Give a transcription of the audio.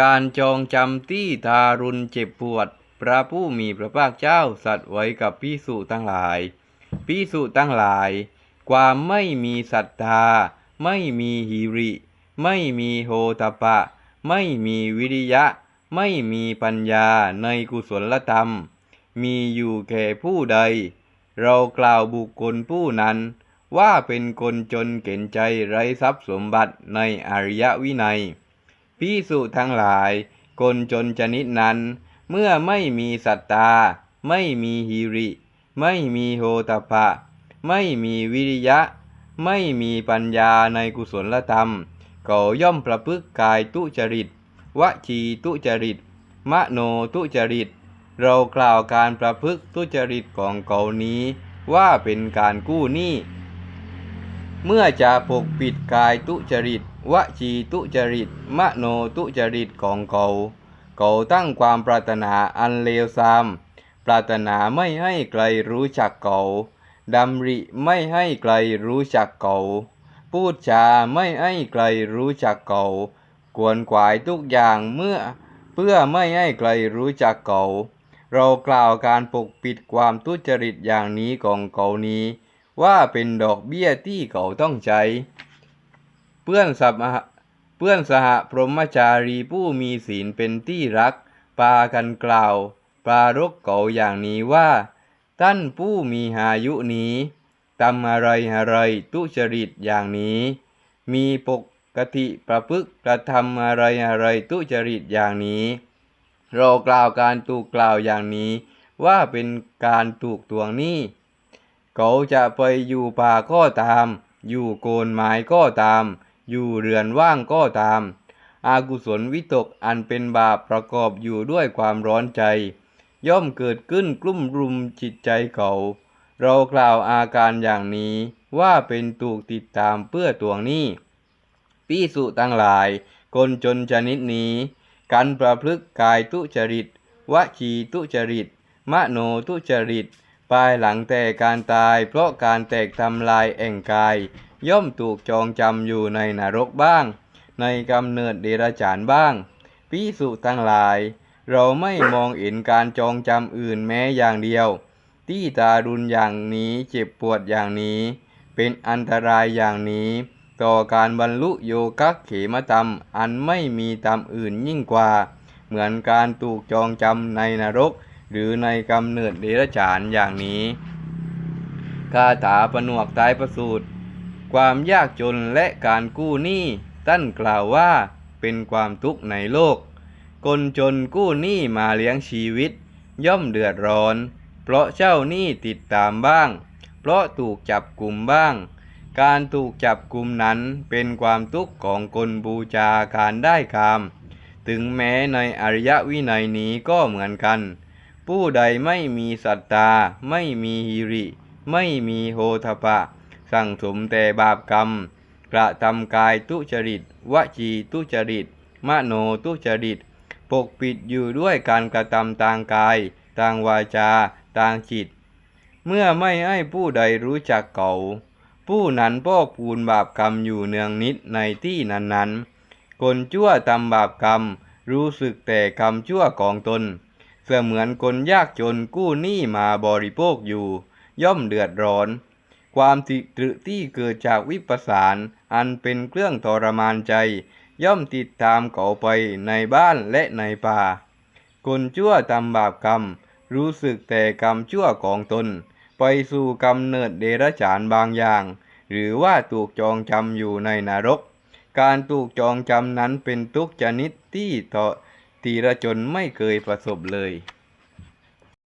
การจองจำที่ทารุณเจ็บปวด พระผู้มีพระภาคเจ้าสัตว์ไว้กับพิสุทั้งหลายพิสุทั้งหลาย ความไม่มีศรัทธา ไม่มีหิริ ไม่มีโหตปะ ไม่มีวิริยะ ไม่มีปัญญาในกุศลธรรม มีอยู่แก่ผู้ใด เรากล่าวบุคคลผู้นั้น ว่าเป็นคนจนเข็นใจไร้ทรัพย์สมบัติในอริยวินัย พิสุทั้งหลายคนจนชนิดนั้น เมื่อไม่มีศรัทธาไม่มีหิริ ไม่มีโหตปะไม่มีวิริยะ ไม่มีปัญญาในกุศลธรรม ก็ย่อมประพฤติกายตุจริตวจีตุจริต มโนตุจริต เรากล่าวการประพฤติตุจริตของเขานี้ว่าเป็นการกู้หนี้ เมื่อจะปกปิดกายตุจริตวจีตุจริต มโนตุจริตของเขาเขาตั้งความปรารถนาอันเลวทราม ปรารถนาไม่ให้ใครรู้จักเขาดำริไม่ให้ใครรู้จักเขาพูดจาไม่ให้ใครรู้จักเขากวนขวายทุกอย่างเมื่อ เพื่อไม่ให้ใครรู้จักเขาเรากล่าวการปกปิดความทุจริตอย่างนี้ของเขานี้ ว่าเป็นดอกเบี้ยที่เขาต้องใช้ เพื่อนสัมหเพื่อนสหพรหมจารีผู้มีศีลเป็นที่รัก ปากันกล่าว ปรารกเขาอย่างนี้ว่า ท่านผู้มีอายุนี้ทำอะไรอะไรทุจริตอย่างนี้ มีปกติประพฤติกระทำอะไรอะไรทุจริตอย่างนี้ เรากล่าวการถูกกล่าวอย่างนี้ ว่าเป็นการถูกตวงหนี้ เขาจะไปอยู่ป่าก็ตาม อยู่โกนไม้ก็ตาม อยู่เรือนว่างก็ตาม อากุศลวิตกอันเป็นบาปประกอบอยู่ด้วยความร้อนใจ ย่อมเกิดขึ้นกลุ่มรุมจิตใจเขา เรากล่าวอาการอย่างนี้ว่าเป็นถูกติดตามเพื่อตวงนี้พิสุตั้งหลาย คนจนชนิดนี้ กันประพฤติกายทุจริตวจีทุจริต มโนทุจริต ภายหลังแต่การตาย เพราะการแตกทำลายแอ่งกาย ย่อมถูกจองจำอยู่ในนรกบ้าง ในกำเนิดเดรัจฉานบ้างพิสุทั้งหลาย เราไม่มองเห็นการจองจำอื่นแม้อย่างเดียว ที่ตารุณอย่างนี้เจ็บปวดอย่างนี้ เป็นอันตรายอย่างนี้ ต่อการบรรลุโยกักเขมตรรม อันไม่มีตามอื่นยิ่งกว่า เหมือนการถูกจองจำในนรก หรือในกำเนิดเดรัจฉานอย่างนี้คาถาผนวกท้ายประสูตร ความยากจนและการกู้หนี้ท่านกล่าวว่าเป็นความทุกข์ในโลก คนจนกู้หนี้มาเลี้ยงชีวิต ย่อมเดือดร้อน เพราะเจ้าหนี้ติดตามบ้าง เพราะถูกจับกลุ่มบ้าง การถูกจับกลุ่มนั้นเป็นความทุกข์ของคนบูชาการได้คาม ถึงแม้ในอริยวินัยนี้ก็เหมือนกัน ผู้ใดไม่มีศรัทธา ไม่มีหิริ ไม่มีโหทปะ สั่งสมแต่บาปกรรม กระทำกายทุจริต วจีทุจริต มโนทุจริต ปกปิดอยู่ด้วยการกระทำทางกาย ทางวาจา ทางจิต เมื่อไม่ให้ผู้ใดรู้จักเขาผู้นั้นพอกพูนบาปกรรมอยู่เนืองนิดในที่นั้นๆ คนชั่วทำบาปกรรม รู้สึกแต่กรรมชั่วของตน เสมือนคนยากจนกู้หนี้มาบริโภคอยู่ ย่อมเดือดร้อน ความติตรึที่เกิดจากวิปสารอันเป็นเครื่องทรมานใจ ย่อมติดตามเขาไปในบ้านและในป่า คนชั่วทำบาปกรรม รู้สึกแต่กรรมชั่วของตน ไปสู่กำเนิดเดรัจฉานบางอย่าง หรือว่าถูกจองจำอยู่ในนรก การถูกจองจำนั้นเป็นทุกชนิดที่ต่อ ทีละจนไม่เคยประสบเลย